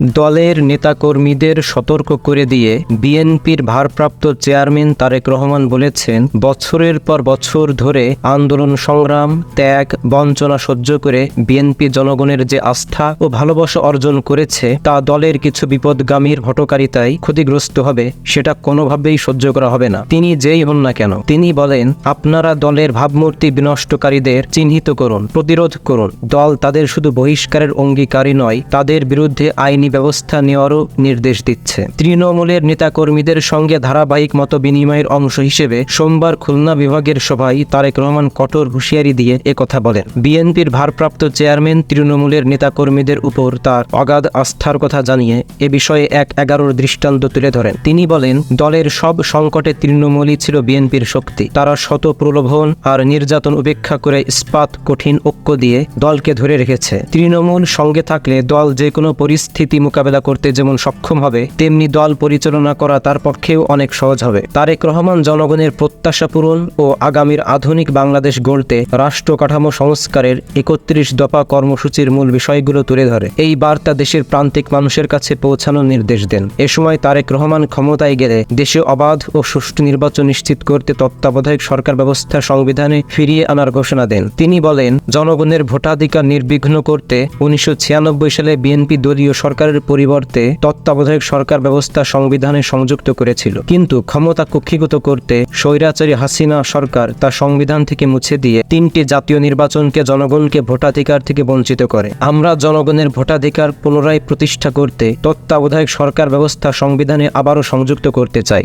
দলের নেতাকর্মীদের সতর্ক করে দিয়ে বিএনপির ভারপ্রাপ্ত চেয়ারম্যান তারেক রহমান বলেছেন, বছরের পর বছর ধরে আন্দোলন সংগ্রাম, ত্যাগ, বঞ্চনা সহ্য করে বিএনপি জনগণের যে আস্থা ও ভালোবাসা অর্জন করেছে, তা দলের কিছু বিপদগামীর হটকারিতায় ক্ষতিগ্রস্ত হবে, সেটা কোনোভাবেই সহ্য করা হবে না। তিনি যেই হন না কেন, তিনি বলেন, আপনারা দলের ভাবমূর্তি বিনষ্টকারীদের চিহ্নিত করুন, প্রতিরোধ করুন। দল তাদের শুধু বহিষ্কারের অঙ্গীকারী নয়, তাদের বিরুদ্ধে আইনি ব্যবস্থা নেওয়ারও নির্দেশ দিচ্ছে। তৃণমূলের নেতাকর্মীদের সঙ্গে ধারাবাহিক মত বিনিময়ের অংশ হিসেবে সোমবার খুলনা বিভাগের সভায় তারেক রহমান কঠোর হুঁশিয়ারি দিয়ে একথা বলেন। বিএনপির ভারপ্রাপ্ত চেয়ারম্যান তৃণমূলের নেতাকর্মীদের উপর তার অগাধ আস্থার কথা জানিয়ে এ বিষয়ে এক এগারোর দৃষ্টান্ত তুলে ধরেন। তিনি বলেন, দলের সব সংকটে তৃণমূলই ছিল বিএনপির শক্তি। তারা শত প্রলোভন আর নির্যাতন উপেক্ষা করে ইস্পাত, কঠিন ঐক্য দিয়ে দলকে ধরে রেখেছে। তৃণমূল সঙ্গে থাকলে দল যে কোনো পরিস্থিতি মোকাবেলা করতে যেমন সক্ষম হবে, তেমনি দল পরিচালনা করা তার পক্ষেও অনেক সহজ হবে। তারেক রহমান জনগণের প্রত্যাশা পূরণ ও আগামীর আধুনিক বাংলাদেশ গড়তে রাষ্ট্র কাঠামো সংস্কারের একত্রিশ দফা কর্মসূচির মূল বিষয়গুলো তুলে ধরে। এই বার্তা দেশের প্রান্তিক মানুষের কাছে পৌঁছানোর নির্দেশ দেন। এ সময় তারেক রহমান ক্ষমতায় গেলে দেশে অবাধ ও সুষ্ঠু নির্বাচন নিশ্চিত করতে তত্ত্বাবধায়ক সরকার ব্যবস্থা সংবিধানে ফিরিয়ে আনার ঘোষণা দেন। তিনি বলেন, জনগণের ভোটাধিকার নির্বিঘ্ন করতে উনিশশো ছিয়ানব্বই সালে বিএনপি দলীয় সরকারের পরিবর্তে তত্ত্বাবধায়ক সরকার ব্যবস্থা সংবিধানে সংযুক্ত করেছিল। কিন্তু ক্ষমতা কক্ষিগত করতে স্বৈরাচারী হাসিনা সরকার তা সংবিধান থেকে মুছে দিয়ে তিনটি জাতীয় নির্বাচনকে জনগণকে ভোটাধিকার থেকে বঞ্চিত করে। আমরা জনগণের ভোটাধিকার পুনরায় প্রতিষ্ঠা করতে তত্ত্বাবধায়ক সরকার ব্যবস্থা সংবিধানে আবারও সংযুক্ত করতে চাই।